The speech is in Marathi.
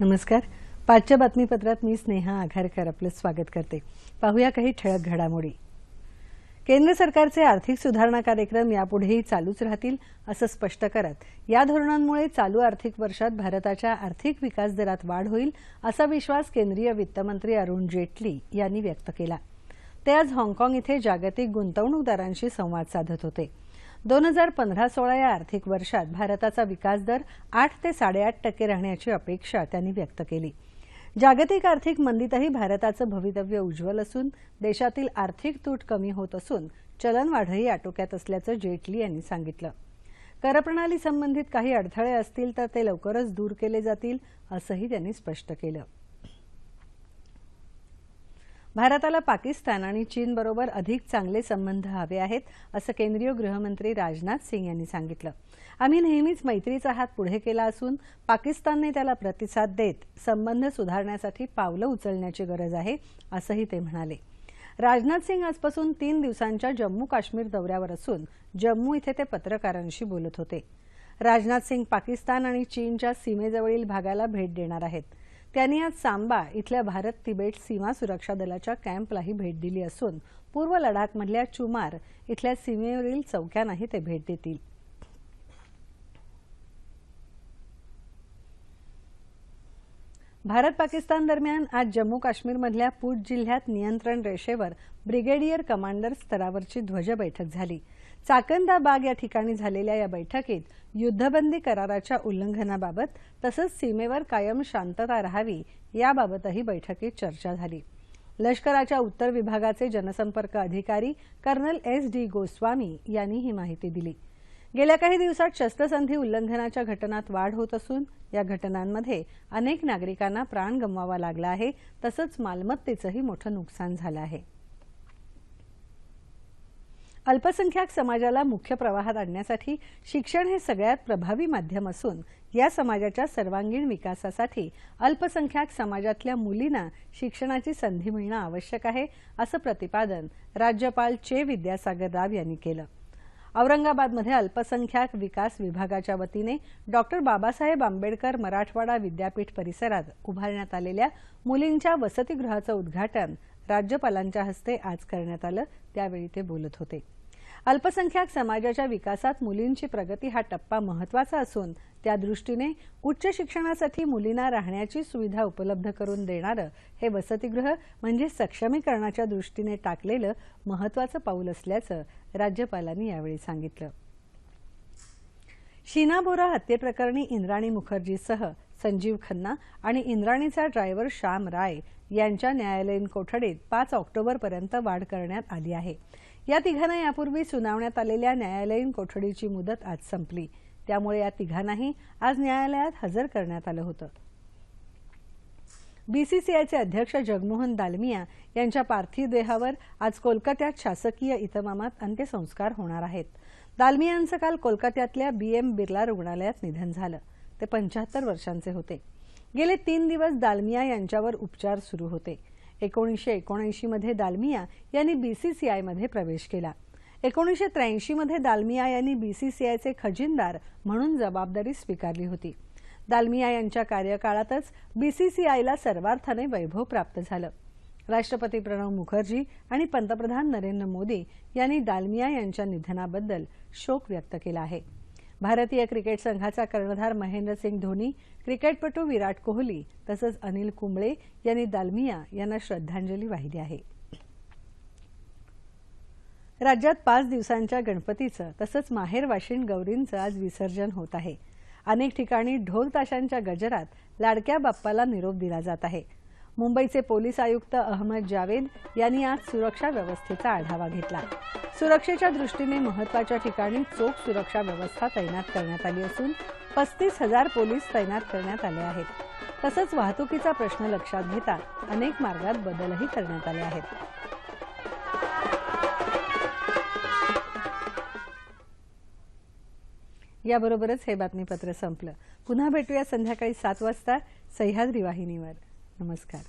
नमस्कार. पाचच्या बातमीपत्रात मी स्नेहा आघारकर आपलं स्वागत करते. पाहूया काही ठळक घडामोडी. केंद्र सरकारचे आर्थिक सुधारणा कार्यक्रम यापुढेही चालूच राहतील असं स्पष्ट करत या धोरणांमुळे चालू आर्थिक वर्षात भारताच्या आर्थिक विकास दरात वाढ होईल असा विश्वास केंद्रीय वित्तमंत्री अरुण जेटली यांनी व्यक्त केला. ते आज हाँगकाँग इथे जागतिक गुंतवणूकदारांशी संवाद साधत होते. दोन हजार पंधरा सोळा या आर्थिक वर्षात भारताचा विकास दर आठ ते साडेआठ टक्के राहण्याची अपेक्षा त्यांनी व्यक्त केली. जागतिक आर्थिक मंदीतही भारताचं भवितव्य उज्ज्वल असून देशातील आर्थिक तूट कमी होत असून चलनवाढही आटोक्यात असल्याचं जेटली यांनी सांगितलं. करप्रणाली संबंधित काही अडथळे असतील तर ते लवकरच दूर केले जातील असंही त्यांनी स्पष्ट केलं. भारताला पाकिस्तान आणि चीनबरोबर अधिक चांगले संबंध हवे आहेत असं केंद्रीय गृहमंत्री राजनाथ सिंग यांनी सांगितलं. आम्ही नेहमीच मैत्रीचा हात पुढे केला असून पाकिस्तानने त्याला प्रतिसाद देत संबंध सुधारण्यासाठी पावलं उचलण्याची गरज आहे असंही ते म्हणाले. राजनाथ सिंग आजपासून तीन दिवसांच्या जम्मू काश्मीर दौऱ्यावर असून जम्मू इथे ते पत्रकारांशी बोलत होते. राजनाथ सिंग पाकिस्तान आणि चीनच्या सीमेजवळील भागाला भेट देणार आहेत. त्यांनी आज सांबा इथल्या भारत तिबेट सीमा सुरक्षा दलाच्या कॅम्पलाही भेट दिली असून पूर्व लडाखमधल्या चुमार इथल्या सीमेवरील चौक्यांनाही ते भेट देतील. भारत पाकिस्तान दरम्यान आज जम्मू काश्मीरमधल्या पूंछ जिल्ह्यात नियंत्रण रेषेवर ब्रिगेडियर कमांडर स्तरावरची ध्वज बैठक झाली. चाकंदा बाग या ठिकाणी झालेल्या या बैठकीत युद्धबंदी कराराच्या उल्लंघनाबाबत तसंच सीमेवर कायम शांतता राहावी याबाबतही बैठकीत चर्चा झाली. लष्कराच्या उत्तर विभागाचे जनसंपर्क अधिकारी कर्नल एस डी गोस्वामी यांनी ही माहिती दिली. गेल्या काही दिवसात शस्त्रसंधी उल्लंघनाच्या घटनात वाढ होत असून या घटनांमध्ये अनेक नागरिकांना प्राण गमवावा लागला आहे. तसंच मालमत्तेचंही मोठं नुकसान झालं आहे. अल्पसंख्याक समाजाला मुख्य प्रवाहात आणण्यासाठी शिक्षण हे सगळ्यात प्रभावी माध्यम असून या समाजाच्या सर्वांगीण विकासासाठी अल्पसंख्याक समाजातल्या मुलींना शिक्षणाची संधी मिळणं आवश्यक आहे असं प्रतिपादन राज्यपाल चे विद्यासागर राव यांनी केलं. औरंगाबादमध्ये अल्पसंख्याक विकास विभागाच्या वतीने डॉक्टर बाबासाहेब आंबेडकर मराठवाडा विद्यापीठ परिसरात उभारण्यात आलेल्या मुलींच्या वसतिगृहाचं उद्घाटन राज्यपालांच्या हस्ते आज करण्यात आलं. त्यावेळी ते बोलत होते. अल्पसंख्याक समाजाच्या विकासात मुलींची प्रगती हा टप्पा महत्त्वाचा असून त्या दृष्टीने उच्च शिक्षणासाठी मुलींना राहण्याची सुविधा उपलब्ध करून देणारं हे वसतिगृह म्हणजे सक्षमीकरणाच्या दृष्टीने टाकलेलं महत्वाचं पाऊल असल्याचं राज्यपालांनी यावेळी सांगितलं. शीना बोरा हत्येप्रकरणी इंद्राणी मुखर्जीसह संजीव खन्ना आणि इंद्राणीचा ड्रायव्हर श्याम राय यांच्या न्यायालयीन कोठडीत पाच ऑक्टोबरपर्यंत वाढ करण्यात आली आहे. या तिघांना यापूर्वी सुनावण्यात आलेल्या न्यायालयीन कोठडीची मुदत आज संपली. त्यामुळे या तिघांनाही आज न्यायालयात हजर करण्यात आलं होतं. बीसीसीआयचे अध्यक्ष जगमोहन दालमिया यांच्या पार्थिव देहावर आज कोलकात्यात शासकीय इतमामात अंत्यसंस्कार होणार आहेत. दालमिया यांचं काल कोलकात्यातल्या बीएम बिर्ला रुग्णालयात निधन झालं. ते पंच्याहत्तर वर्षांचे होते. गेले तीन दिवस दालमिया यांच्यावर उपचार सुरू होते. एकोणीसशे एकोणऐंशीमध्ये दालमिया यांनी बीसीसीआयमध्ये प्रवेश केला. एकोणीसशे त्र्याऐंशीमध्ये दालमिया यांनी बीसीसीआयचे खजिनदार म्हणून जबाबदारी स्वीकारली होती. दालमिया यांच्या कार्यकाळातच बीसीसीआयला सर्वार्थाने वैभव प्राप्त झालं. राष्ट्रपती प्रणव मुखर्जी आणि पंतप्रधान नरेंद्र मोदी यांनी दालमिया यांच्या निधनाबद्दल शोक व्यक्त केला आहे. भारतीय क्रिकेट संघाचा कर्णधार महेंद्रसिंग धोनी क्रिकेटपटू विराट कोहली तसंच अनिल कुंबळे यांनी दालमिया यांना श्रद्धांजली वाहिली आहे. राज्यात पाच दिवसांच्या गणपतीचं तसंच माहेर वाशिण गौरींचं आज विसर्जन होत आहे. अनेक ठिकाणी ढोल ताशांच्या गजरात लाडक्या बाप्पाला निरोप दिला जात आहे. मुंबईचे पोलीस आयुक्त अहमद जावेद यांनी आज सुरक्षा व्यवस्थेचा आढावा घेतला. सुरक्षेच्या दृष्टीने महत्त्वाच्या ठिकाणी चोख सुरक्षा व्यवस्था तैनात करण्यात आली असून पस्तीस हजार पोलीस तैनात करण्यात आले आहेत. तसंच वाहतुकीचा प्रश्न लक्षात घेता अनेक मार्गात बदलही करण्यात आले आहेत. याबरोबरच हे बातमीपत्र संपलं. पुन्हा भेटूया संध्याकाळी सात वाजता सह्याद्री वाहिनीवर. नमस्कार